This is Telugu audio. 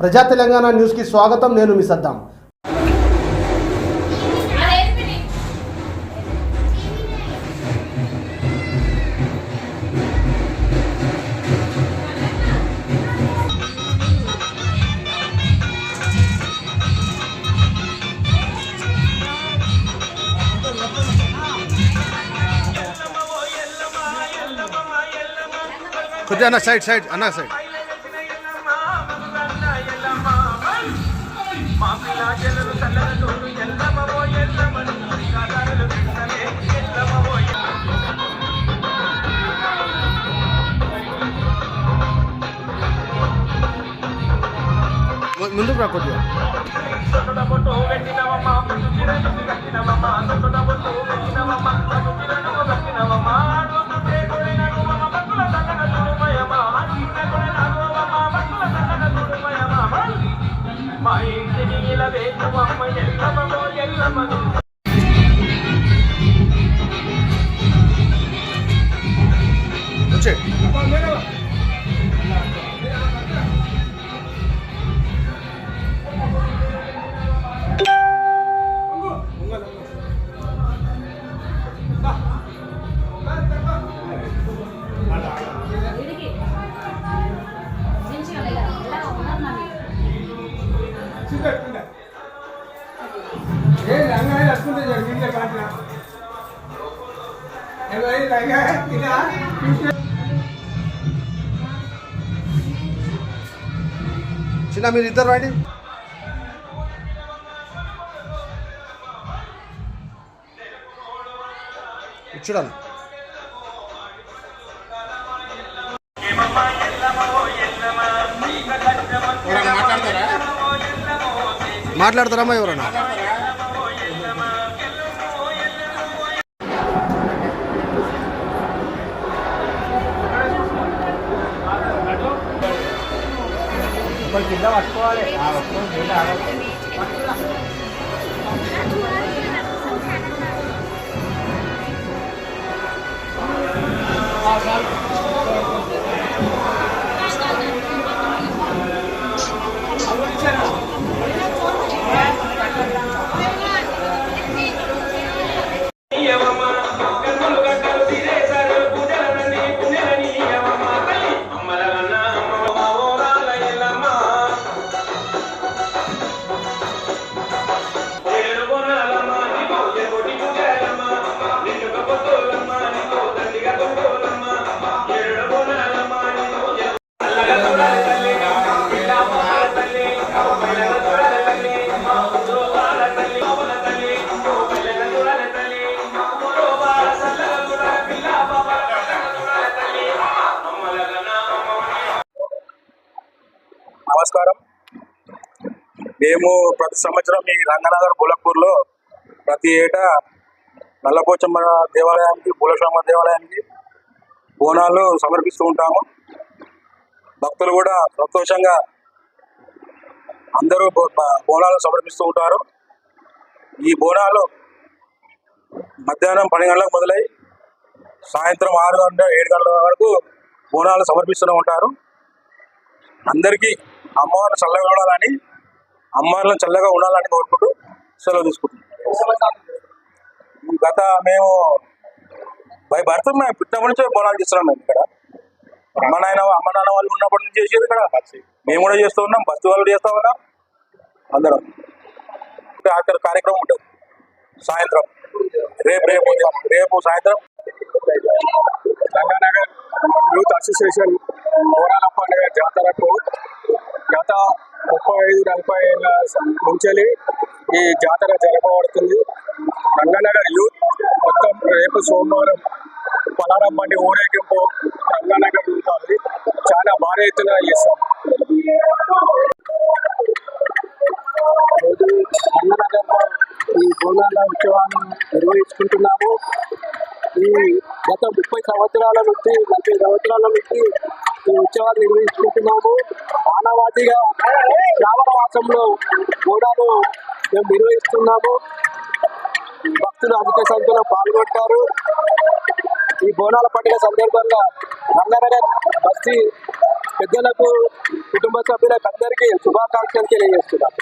ప్రజా తెలంగాణ న్యూస్కి స్వాగతం నేను మీ సద్దాం కొద్దిగా అన్న సైడ్ సైడ్ అన్న సైడ్ ము- ముందుకు రా కొద్దిగా. మా ఇంటిని ఇలా వేయమమ్మ ఎల్లమ్మో ఎల్లమ్మ. వచ్చే. చిన్న మీరు ఇద్దరు రండి. చూడాలి. మాట్లాడతారమ్మా ఎవరన్నా యవమ్మ మేము ప్రతి సంవత్సరం ఈ రంగనగర్ బులక్పూర్లో ప్రతి ఏటా నల్లపోచమ్మ దేవాలయానికి బులస్వామ దేవాలయానికి బోనాలు సమర్పిస్తూ ఉంటాము. భక్తులు కూడా సంతోషంగా అందరూ బోనాలు సమర్పిస్తూ ఉంటారు. ఈ బోనాలు మధ్యాహ్నం పది గంటలకు మొదలై సాయంత్రం ఆరు గంటల ఏడు గంటల వరకు బోనాలు సమర్పిస్తూనే ఉంటారు. అందరికీ అమ్మవారిని చల్లగా అమ్మాయిలను చల్లగా ఉండాలని కోరుకుంటూ సెలవు తీసుకుంటున్నాం. గత మేము బై భర్త మేము పుట్టినప్పటి నుంచే బోనాలు చేస్తున్నాం మేము ఇక్కడ. అమ్మ నాయన అమ్మ నాన్న వాళ్ళు ఉన్నప్పటి నుంచి చేసేది ఇక్కడ. మేము కూడా చేస్తూ ఉన్నాం బస్తు వాళ్ళు చేస్తూ ఉన్నాం. అందరం. అక్కడ కార్యక్రమం ఉంటుంది. సాయంత్రం. రేపు రేపు రేపు సాయంత్రం. గంగానగర్ యూత్ అసోసియేషన్ బోనాల పండుగ జాతరకు గత ముప్పై ఐదు నలభై ఏళ్ళ నుంచి ఈ జాతర జరపబడుతుంది. రంగనగర్ యూత్ మొత్తం రేపు సోమవారం పలారం బండి ఊరేగింపు రంగనగర్ ఉంటుంది. చాలా భారీ ఎత్తున చేస్తాం. రంగనగర్లో ఈ బోనాల ఉత్సవాన్ని నిర్వహించుకుంటున్నాము. ఈ సంవత్సరాల నుంచి నలభై సంవత్సరాల నుంచి ఈ ఉత్సవాలు నిర్వహించుకుంటున్నాము. మానవాతిగా శ్రావణ మాసంలో గోడాలు మేము నిర్వహిస్తున్నాము. భక్తులు అధిక సంఖ్యలో పాల్గొంటారు. ఈ బోనాల పండుగ సందర్భంగా రంగానగర్ బస్తీ పెద్దలకు కుటుంబ సభ్యులకు అందరికీ శుభాకాంక్షలు తెలియజేస్తున్నాను